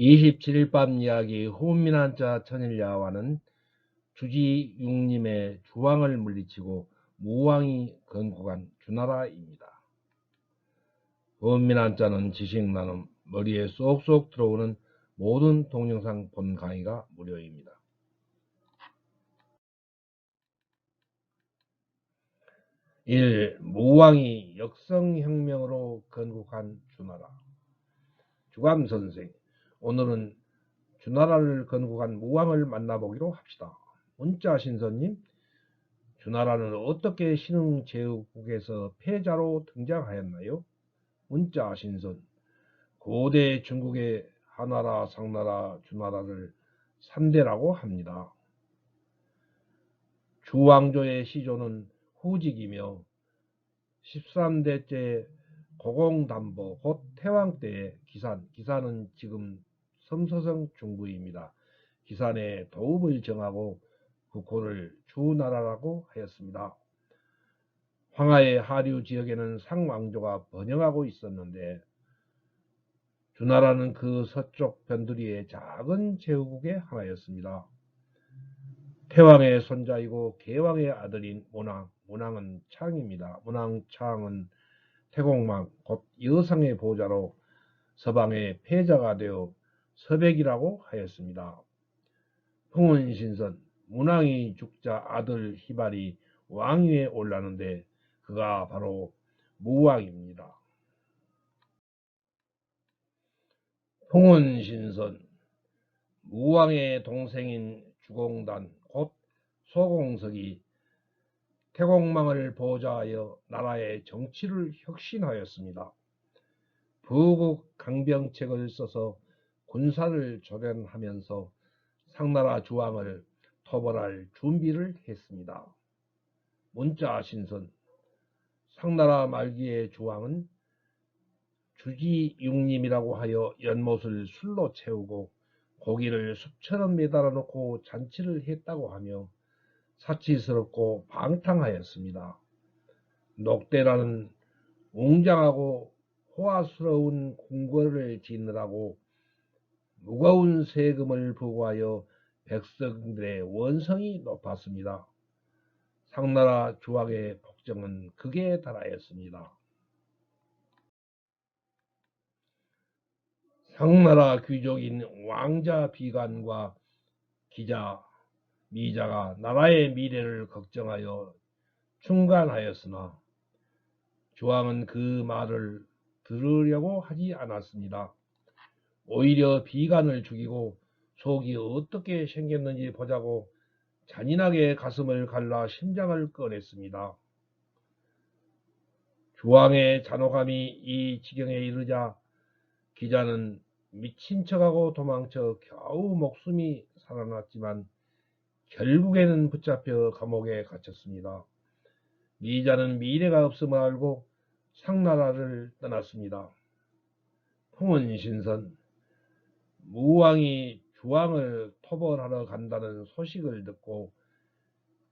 27일 밤 이야기 호민한자 천일야와는 주지육림의 주왕을 물리치고 무왕이 건국한 주나라입니다. 호민한자는 지식 나눔 머리에 쏙쏙 들어오는 모든 동영상 본 강의가 무료입니다. 1. 무왕이 역성혁명으로 건국한 주나라 주감선생 오늘은 주나라를 건국한 무왕을 만나보기로 합시다. 문자 신선님 주나라는 어떻게 신흥 제국에서 패자로 등장하였나요? 문자 신선 고대 중국의 하나라, 상나라, 주나라를 3대라고 합니다. 주왕조의 시조는 후직이며 13대째 고공담보 곧 태왕 때의 기산, 기산은 지금 섬서성 중부입니다. 기산에 도읍을 정하고 국호를 주나라라고 하였습니다. 황하의 하류 지역에는 상왕조가 번영하고 있었는데 주나라는 그 서쪽 변두리의 작은 제후국의 하나였습니다. 태왕의 손자이고 개왕의 아들인 문왕, 문왕은 창입니다. 문왕 창은 태공망, 곧 여상의 보좌로 서방의 패자가 되어 서백이라고 하였습니다. 풍운신선, 문왕이 죽자 아들 희발이 왕위에 올라는데 그가 바로 무왕입니다. 풍운신선, 무왕의 동생인 주공단, 곧 소공석이 태공망을 보좌하여 나라의 정치를 혁신하였습니다. 부국 강병책을 써서 군사를 조련하면서 상나라 주왕을 토벌할 준비를 했습니다. 문자 신선 상나라 말기의 주왕은 주지육림이라고 하여 연못을 술로 채우고 고기를 숲처럼 매달아 놓고 잔치를 했다고 하며 사치스럽고 방탕하였습니다. 녹대라는 웅장하고 호화스러운 궁궐을 짓느라고 무거운 세금을 부과하여 백성들의 원성이 높았습니다. 상나라 주왕의 복정은 극에 달하였습니다. 상나라 귀족인 왕자 비관과 기자 미자가 나라의 미래를 걱정하여 충간하였으나 주왕은 그 말을 들으려고 하지 않았습니다. 오히려 비관을 죽이고 속이 어떻게 생겼는지 보자고 잔인하게 가슴을 갈라 심장을 꺼냈습니다. 주왕의 잔혹함이 이 지경에 이르자 기자는 미친 척하고 도망쳐 겨우 목숨이 살아났지만 결국에는 붙잡혀 감옥에 갇혔습니다. 미자는 미래가 없음을 알고 상나라를 떠났습니다. 풍은신선 무왕이 주왕을 토벌하러 간다는 소식을 듣고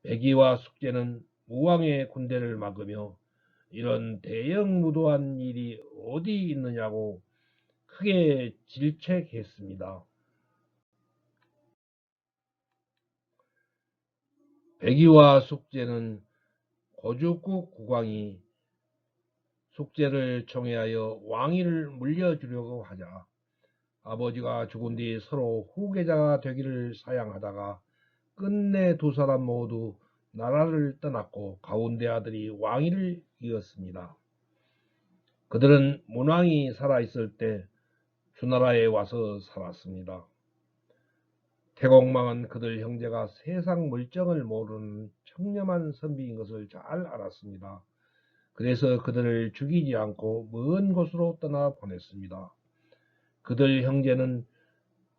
백이와 숙제는 무왕의 군대를 막으며 이런 대형 무도한 일이 어디 있느냐고 크게 질책했습니다. 백이와 숙제는 고죽국 국왕이 숙제를 총애하여 왕위를 물려주려고 하자 아버지가 죽은 뒤 서로 후계자가 되기를 사양하다가 끝내 두 사람 모두 나라를 떠났고 가운데 아들이 왕위를 이었습니다. 그들은 문왕이 살아있을 때 주나라에 와서 살았습니다. 태공망은 그들 형제가 세상 물정을 모르는 청렴한 선비인 것을 잘 알았습니다. 그래서 그들을 죽이지 않고 먼 곳으로 떠나 보냈습니다. 그들 형제는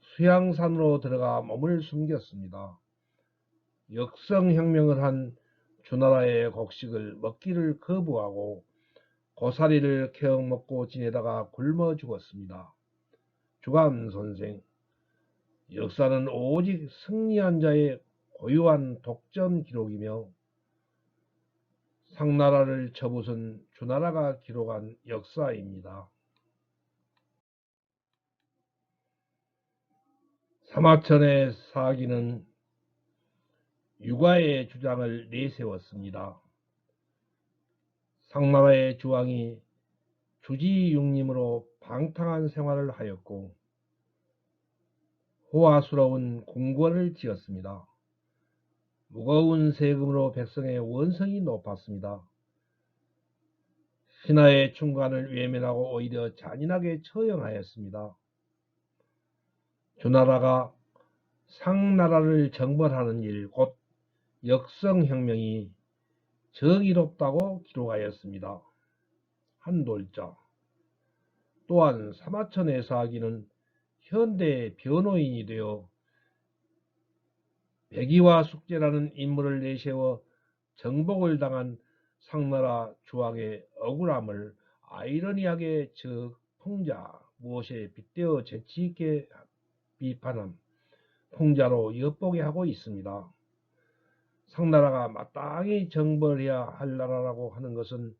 수양산으로 들어가 몸을 숨겼습니다. 역성혁명을 한 주나라의 곡식을 먹기를 거부하고 고사리를 케어 먹고 지내다가 굶어 죽었습니다. 주감 선생 역사는 오직 승리한 자의 고유한 독점 기록이며 상나라를 쳐부순 주나라가 기록한 역사입니다. 사마천의 사기는 육아의 주장을 내세웠습니다. 상나라의 주왕이 주지육림으로 방탕한 생활을 하였고 호화스러운 궁궐을 지었습니다. 무거운 세금으로 백성의 원성이 높았습니다. 신하의 충관을 외면하고 오히려 잔인하게 처형하였습니다. 주나라가 상나라를 정벌하는 일, 곧 역성혁명이 정의롭다고 기록하였습니다. 한돌자 또한 사마천 의 사기는 현대 변호인이 되어 백이와 숙제라는 인물을 내세워 정복을 당한 상나라 주왕의 억울함을 아이러니하게 저 풍자 무엇에 빗대어 재치있게 비판함 풍자로 엿보게 하고 있습니다. 상나라가 마땅히 정벌해야 할 나라라고 하는 것은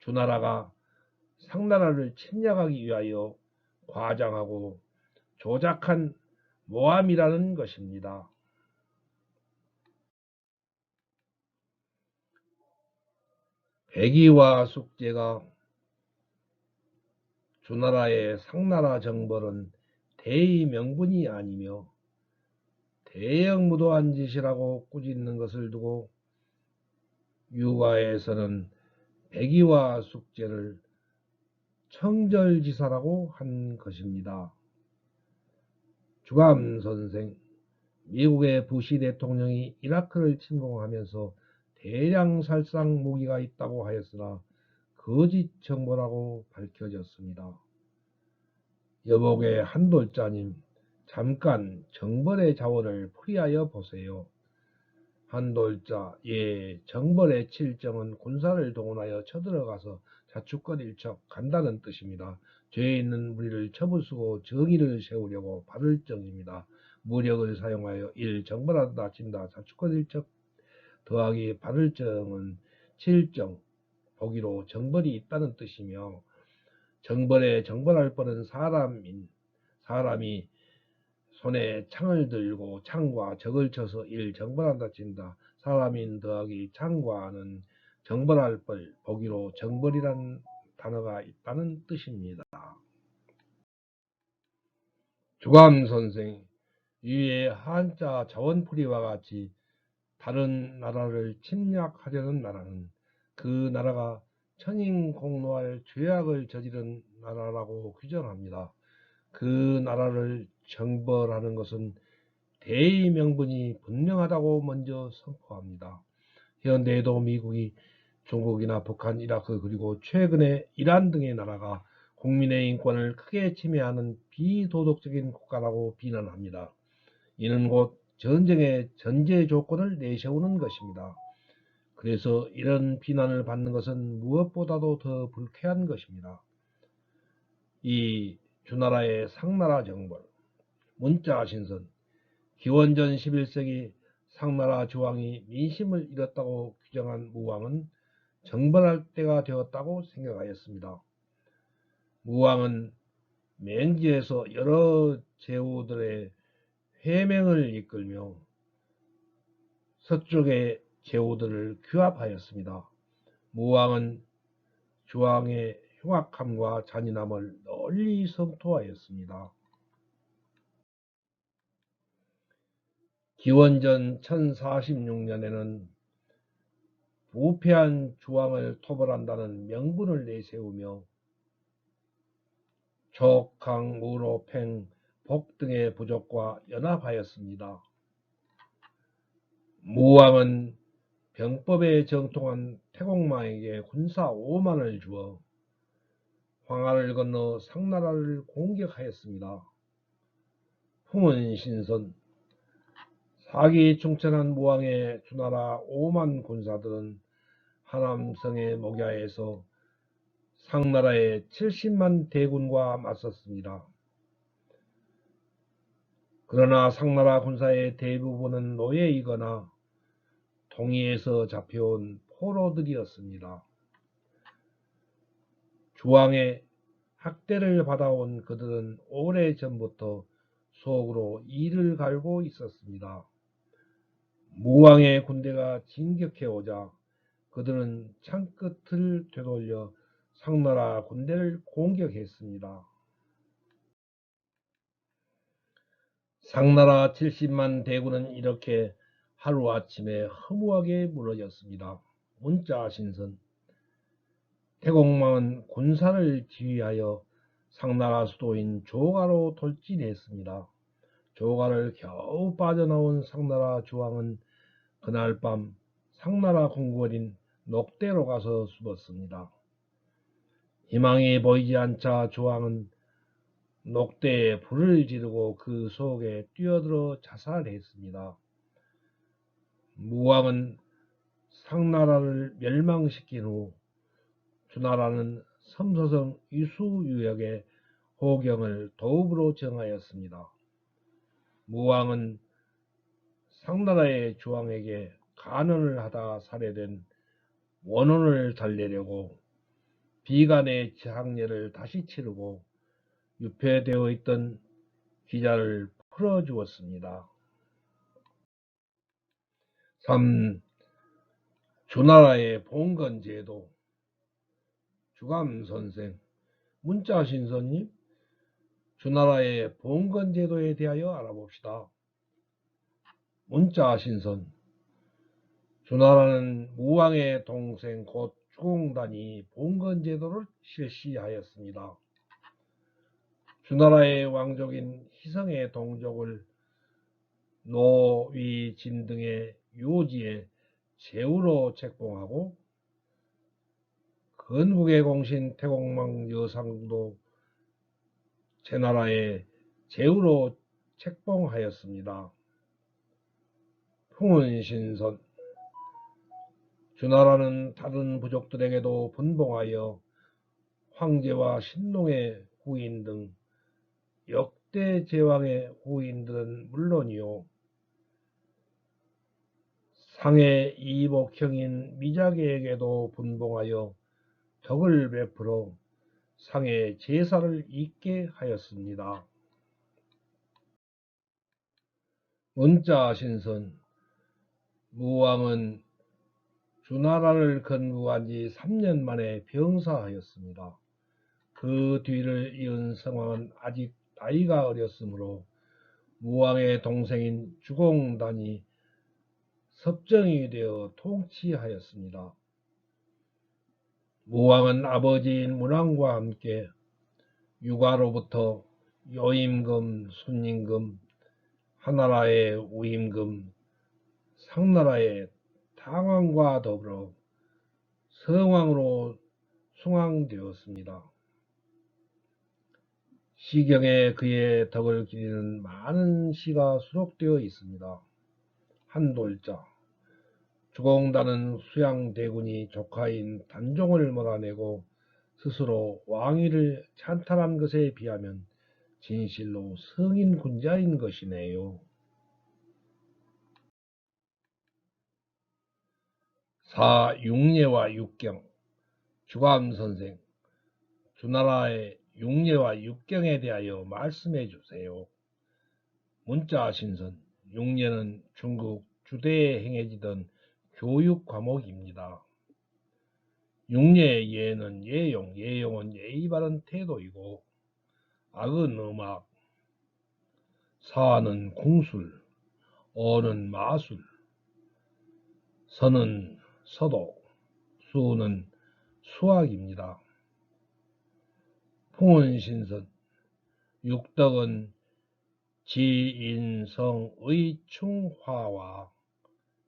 주나라가 상나라를 침략하기 위하여 과장하고 조작한 모함이라는 것입니다. 백이와 숙제가 주나라의 상나라 정벌은 대의 명분이 아니며 대형 무도한 짓이라고 꾸짖는 것을 두고 유가에서는 백이와 숙제를 청절지사라고 한 것입니다. 주감 선생, 미국의 부시 대통령이 이라크를 침공하면서 대량 살상 무기가 있다고 하였으나 거짓 정보라고 밝혀졌습니다. 여복의 한돌자님, 잠깐 정벌의 자원을 풀이하여 보세요. 한돌자, 예, 정벌의 칠정은 군사를 동원하여 쳐들어가서 자축거릴 척 간다는 뜻입니다. 죄 있는 무리를 처부수고 정의를 세우려고 바를 정입니다. 무력을 사용하여 일 정벌하다 진다 자축거릴 척 더하기 바를 정은 칠정 보기로 정벌이 있다는 뜻이며 정벌에 정벌할 뻔은 사람인 사람이 손에 창을 들고 창과 적을 쳐서 일 정벌한다 친다. 사람인 더하기 창과는 정벌할 뻔 보기로 정벌이란 단어가 있다는 뜻입니다. 주감 선생 위의 한자 자원풀이와 같이 다른 나라를 침략하려는 나라는 그 나라가 천인공노할 죄악을 저지른 나라라고 규정합니다. 그 나라를 정벌하는 것은 대의 명분이 분명하다고 먼저 선포합니다. 현대에도 미국이 중국이나 북한, 이라크 그리고 최근에 이란 등의 나라가 국민의 인권을 크게 침해하는 비도덕적인 국가라고 비난합니다. 이는 곧 전쟁의 전제 조건을 내세우는 것입니다. 그래서 이런 비난을 받는 것은 무엇보다도 더 불쾌한 것입니다. 이 주나라의 상나라 정벌, 문자 신선, 기원전 11세기 상나라 주왕이 민심을 잃었다고 규정한 무왕은 정벌할 때가 되었다고 생각하였습니다. 무왕은 맹지에서 여러 제후들의 회명을 이끌며 서쪽의 제후들을 규합하였습니다. 무왕은 주왕의 흉악함과 잔인함을 널리 성토하였습니다. 기원전 1046년에는 부패한 주왕을 토벌한다는 명분을 내세우며 족, 강, 우로, 팽, 복 등의 부족과 연합하였습니다. 무왕은 병법에 정통한 태공마에게 군사 5만을 주어 황하를 건너 상나라를 공격하였습니다. 풍은 신선 사기 충천한 무왕의 주나라 5만 군사들은 하남성의 목야에서 상나라의 70만 대군과 맞섰습니다. 그러나 상나라 군사의 대부분은 노예이거나 동의에서 잡혀온 포로들이었습니다. 주왕의 학대를 받아온 그들은 오래 전부터 속으로 이를 갈고 있었습니다. 무왕의 군대가 진격해 오자 그들은 창끝을 되돌려 상나라 군대를 공격했습니다. 상나라 70만 대군은 이렇게 하루아침에 허무하게 무너졌습니다. 문자 신선 태공망은 군사를 지휘하여 상나라 수도인 조가로 돌진했습니다. 조가를 겨우 빠져나온 상나라 주왕은 그날 밤 상나라 궁궐인 녹대로 가서 숨었습니다. 희망이 보이지 않자 조왕은 녹대에 불을 지르고 그 속에 뛰어들어 자살했습니다. 무왕은 상나라를 멸망시킨 후 주나라는 섬서성 이수유역의 호경을 도읍으로 정하였습니다. 무왕은 상나라의 주왕에게 간언을 하다 살해된 원혼을 달래려고 비간의 장례를 다시 치르고 유폐되어 있던 기자를 풀어주었습니다. 3. 주나라의 봉건 제도 주감 선생 문자 신선님 주나라의 봉건 제도에 대하여 알아봅시다. 문자 신선 주나라는 무왕의 동생 곧 주공단이 봉건 제도를 실시하였습니다. 주나라의 왕족인 희성의 동족을 노 위 진 등의 요지에 제후로 책봉하고 건국의 공신 태공망 여상도 제 나라에 제후로 책봉하였습니다. 풍운신선 주나라는 다른 부족들에게도 분봉하여 황제와 신동의 후인 등 역대 제왕의 후인들은 물론이요 상의 이복형인 미자계에게도 분봉하여 덕을 베풀어 상의 제사를 잇게 하였습니다. 문자 신선 무왕은 주나라를 건국한 지 3년 만에 병사하였습니다. 그 뒤를 이은 성왕은 아직 나이가 어렸으므로 무왕의 동생인 주공단이 섭정이 되어 통치하였습니다. 무왕은 아버지인 문왕과 함께 육아로부터 요임금, 순임금, 하나라의 우임금, 상나라의 당왕과 더불어 성왕으로 숭앙되었습니다. 시경에 그의 덕을 기리는 많은 시가 수록되어 있습니다. 한 돌자 주공단은 수양대군이 조카인 단종을 몰아내고 스스로 왕위를 찬탈한 것에 비하면 진실로 성인 군자인 것이네요. 사 육례와 육경 주감 선생 주나라의 육례와 육경에 대하여 말씀해 주세요. 문자 신선 육례는 중국 주대에 행해지던 교육 과목입니다. 육례의 예는 예용, 예용은 예의 바른 태도이고 악은 음악, 사는 궁술, 어는 마술, 서는 서도, 수는 수학입니다. 풍운신선 육덕은 지인성의 충화와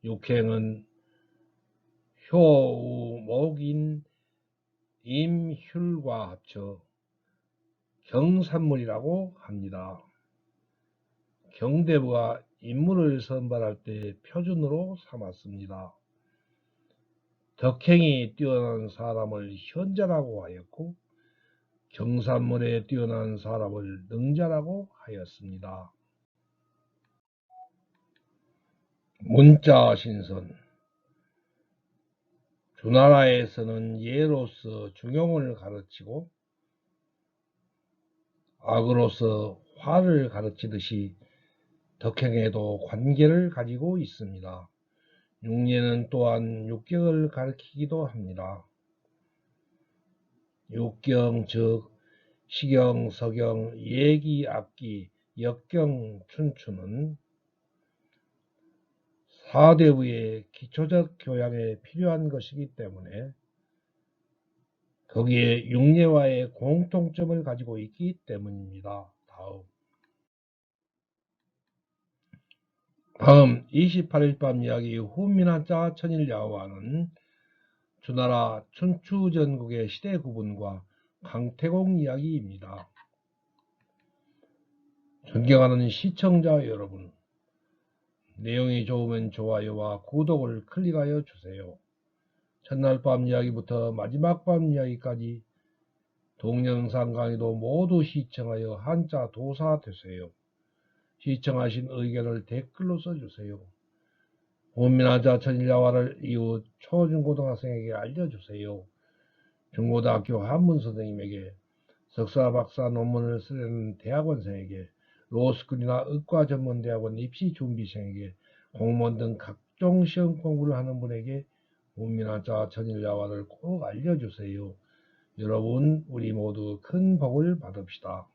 육행은 효우목인 임휼과 합쳐 경산물이라고 합니다. 경대부가 인물을 선발할 때 표준으로 삼았습니다. 덕행이 뛰어난 사람을 현자라고 하였고 경산물에 뛰어난 사람을 능자라고 하였습니다. 문자 신선 주나라에서는 예로서 중용을 가르치고 악으로서 화를 가르치듯이 덕행에도 관계를 가지고 있습니다. 육례는 또한 육경을 가리키기도 합니다. 육경 즉 시경, 서경, 예기, 악기, 역경, 춘추는 사대부의 기초적 교양에 필요한 것이기 때문에 거기에 육례와의 공통점을 가지고 있기 때문입니다. 다음 다음 28일 밤 이야기 후민한자 천일야화는 주나라 춘추 전국의 시대 구분과 강태공 이야기입니다. 존경하는 시청자 여러분, 내용이 좋으면 좋아요와 구독을 클릭하여 주세요. 첫날 밤 이야기부터 마지막 밤 이야기까지 동영상 강의도 모두 시청하여 한자 도사 되세요. 시청하신 의견을 댓글로 써주세요. 원민하자 천일야화를 이후 초중고등학생에게 알려주세요. 중고등학교 한문 선생님에게 석사 박사 논문을 쓰려는 대학원생에게 로스쿨이나 의과 전문대학원 입시 준비생에게 공무원 등 각종 시험 공부를 하는 분에게 원민하자 천일야화를 꼭 알려주세요. 여러분 우리 모두 큰 복을 받읍시다.